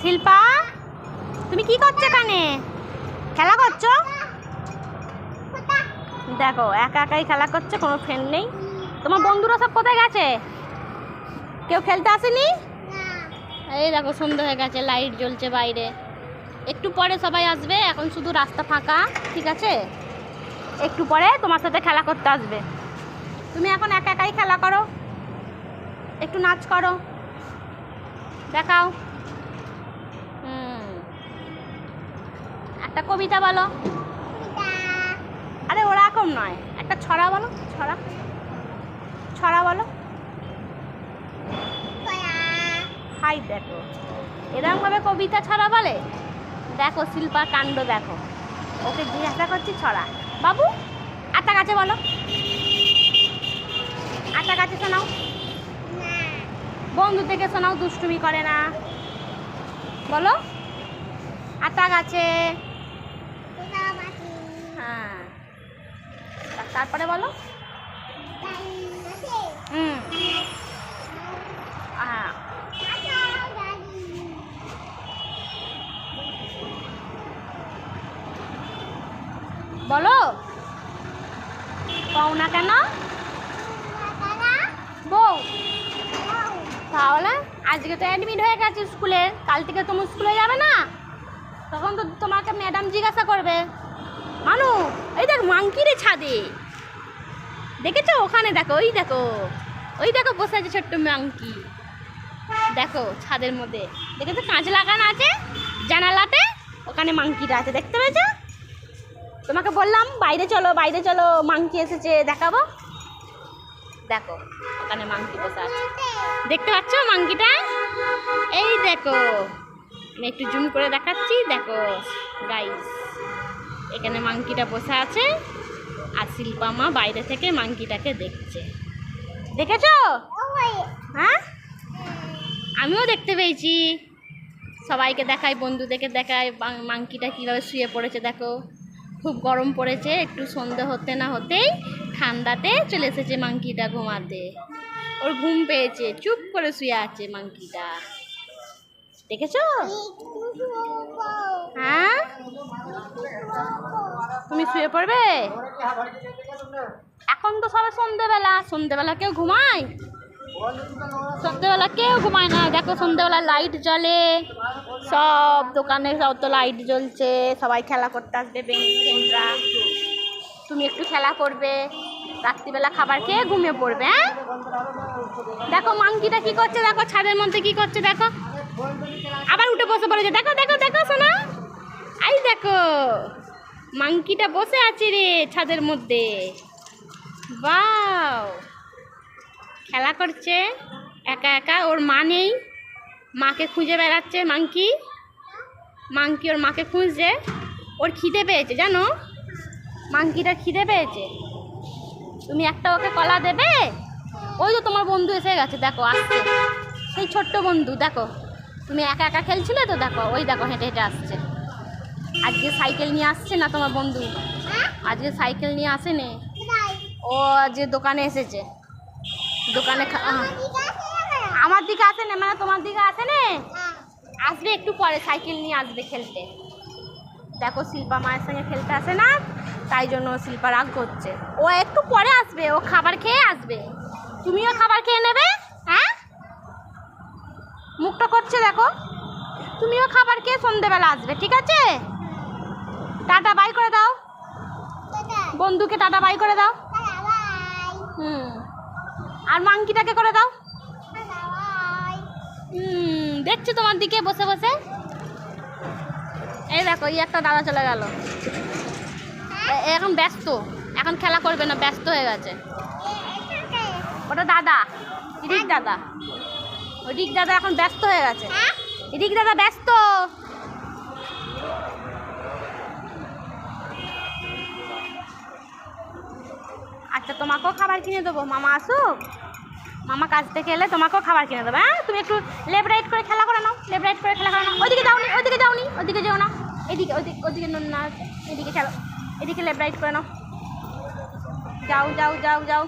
শিল্পা তুমি কি করছ এখানে? খেলা করছ? দেখো একা একাই খেলা করছে কোনো ফ্রেন্ড নেই। তোমার বন্ধুরা সব কোথায় গেছে? কেউ খেলতে আসেনি? এই দেখো সন্ধ্যা হয়ে গেছে লাইট জ্বলছে বাইরে। একটু পরে সবাই আসবে এখন শুধু রাস্তা ফাঁকা ঠিক আছে? একটু পরে তোমার সাথে খেলা করতে আসবে। তুমি এখন একা একাই খেলা করো। একটু নাচ করো। দেখাও। একটা কবিতা বলো। আরে ওরকম নয়। একটা ছড়া বলো ছড়া। ছড়া বলো। হাই দেখো। এরকমভাবে কবিতা ছড়া বলে? দেখো শিল্পার কাণ্ড দেখো। ওকে জিজ্ঞাসা করছি ছড়া। বাবু আটা গাছে বলো। আটা গাছে শোনাও। বন্ধু থেকে শোনাও দুষ্টুমি করে না। বলো। আটা গাছে হ্যাঁ। তারপরে বলো? হুম। হ্যাঁ। বলো? পাও না কেন? বউ। তাহলে আজকে তো অ্যাডমিট হয়ে গেছে স্কুলে। কাল থেকে তুমি স্কুলে যাবে না? তখন তো তোমাকে ম্যাডাম জিজ্ঞাসা করবে। মানু এই দেখ মাংকি রে ছাদে। দেখেছ? ওখানে দেখো, ওই দেখো ওই দেখো বসে আছে ছোট্ট মাংকি দেখো ছাদের মধ্যে। দেখেছ? কাঁচ লাগানো আছে জানালাতে, ওখানে মাংকিটা আছে, দেখতে পেয়েছ? তোমাকে বললাম, বাইরে চলো বাইরে চলো মাংকি এসেছে, দেখাবো। দেখো, ওখানে মাংকি বসে আছে। দেখতে পাচ্ছ মাংকিটা এই দেখো একটু জুম করে দেখাচ্ছি, দেখো গাইস এখানে মাংকিটা বসে আছে আর শিল্পা মা বাইরে থেকে মাংকিটাকে দেখছে। দেখেছ? হ্যাঁ? আমিও দেখতে পেয়েছি। সবাইকে দেখাই, বন্ধুদেরকে দেখাই মাংকিটা কীভাবে শুয়ে পড়েছে দেখো। খুব গরম পড়েছে, একটু সন্ধে হতে না হতেই ঠান্ডাতে চলে এসেছে মাংকিটা ঘুমাতে। ওর ঘুম পেয়েছে, চুপ করে শুয়ে আছে মাংকিটা। দেখেছ? হ্যাঁ? তুমি শুয়ে পড়বে? এখন তো সবে সন্ধেবেলা। সন্ধেবেলা কেউ ঘুমায়? সন্ধেবেলা কেউ ঘুমায় না। দেখো সন্ধেবেলা লাইট জ্বলে। সব দোকানে সব তো লাইট জ্বলছে। সবাই খেলা করতে আসবে ফ্রেন্ডরা তুমি একটু খেলা করবে। রাত্রিবেলা খাবার খেয়ে ঘুমিয়ে পড়বে হ্যাঁ? দেখো মাংকিটা কি করছে? দেখো ছাদের মধ্যে কি করছে? দেখো। আবার উঠে বসে পড়েছে। দেখো দেখো দেখো শোনা আই দেখো, মাংকিটা বসে আছে রে ছাদের মধ্যে। বাও খেলা করছে। একা একা, ওর মা নেই। মাকে খুঁজে বেড়াচ্ছে মাংকি। মাংকি ওর মাকে খুঁজছে। ওর খিদে পেয়েছে, জানো? মাংকিটা খিদে পেয়েছে। তুমি একটা ওকে কলা দেবে? ওই তো তোমার বন্ধু এসে গেছে, দেখো, আসছে। সেই ছোট্ট বন্ধু, দেখো। তুমি একা একা খেলছিলে তো? দেখো, ওই দেখো, হেঁটে হেঁটে আসছে। আজকে সাইকেল নিয়ে আসছে না তোমার বন্ধু? আজকে সাইকেল নিয়ে আসেনি? ও যে দোকানে এসেছে। দোকানে আমার দিকে আসে না মানে তোমার দিকে আসে না আসবে একটু পরে, সাইকেল নিয়ে আসবে খেলতে। দেখো, শিল্পা মায়ের সঙ্গে খেলতে আসে না, তাই জন্য শিল্পা রাগ করছে। ও একটু পরে আসবে, ও খাবার খেয়ে আসবে। তুমিও খাবার খেয়ে নেবে? মুখটা করছে দেখো। তুমিও খাবার খেয়ে সন্ধেবেলা আসবে, ঠিক আছে? টাটা বাই করে দাও। বন্ধুকে টাটা বাই করে দাও। হুম। আর মাংকিটাকে করে দাও। হুম, দেখছ তোমার দিকে বসে বসে? এই দেখো, এই একটা দাদা চলে গেল। এখন ব্যস্ত। এখন খেলা করবে না, ব্যস্ত হয়ে গেছে। ওটা দাদা রিক দাদা। রিক দাদা এখন ব্যস্ত হয়ে গেছে। রিক দাদা ব্যস্ত। আচ্ছা তোমাকেও খাবার কিনে দেবো। মামা আসুক। মামা কাজ থেকে এলে তোমাকেও খাবার কিনে দেবো। হ্যাঁ তুমি একটু লেফট রাইট করে খেলা করে নাও। লেফট রাইট করে খেলা করে নাও। ওইদিকে যাওনি ওইদিকে যাওনি ওইদিকে যেও না। এদিকে ওইদিকে ওইদিকে ন- না এদিকে খেলো। এদিকে লেফট রাইট করে নাও। যাও যাও যাও যাও।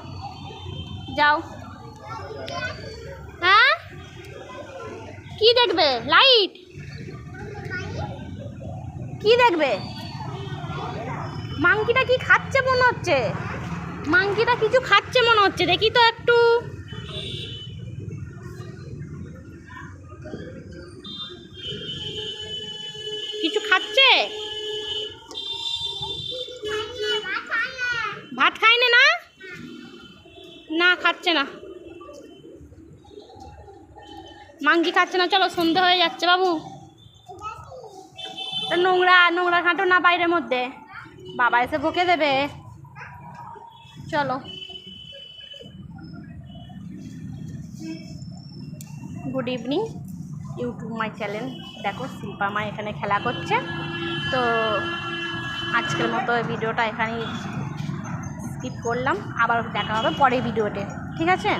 যাও। হ্যাঁ কি দেখবে? লাইট কি দেখবে? মাংকিটা কি খাচ্ছে মনে হচ্ছে? মাংকিটা কিছু খাচ্ছে মনে হচ্ছে। দেখি তো একটু। কিছু খাচ্ছে? ভাত খায়নি না? না, খাচ্ছে না। মাংকি খাচ্ছে না, চলো সন্ধে হয়ে যাচ্ছে বাবু। নোংরা নোংরা ঘাঁটো না বাইরের মধ্যে। বাবা এসে বকে দেবে। চলো। Good evening YouTube my channel দেখো, শিল্পা মা এখানে খেলা করছে। তো আজকের মতো ভিডিওটা এখানেই স্কিপ করলাম। আবার দেখা হবে পরে ভিডিওতে। ঠিক আছে?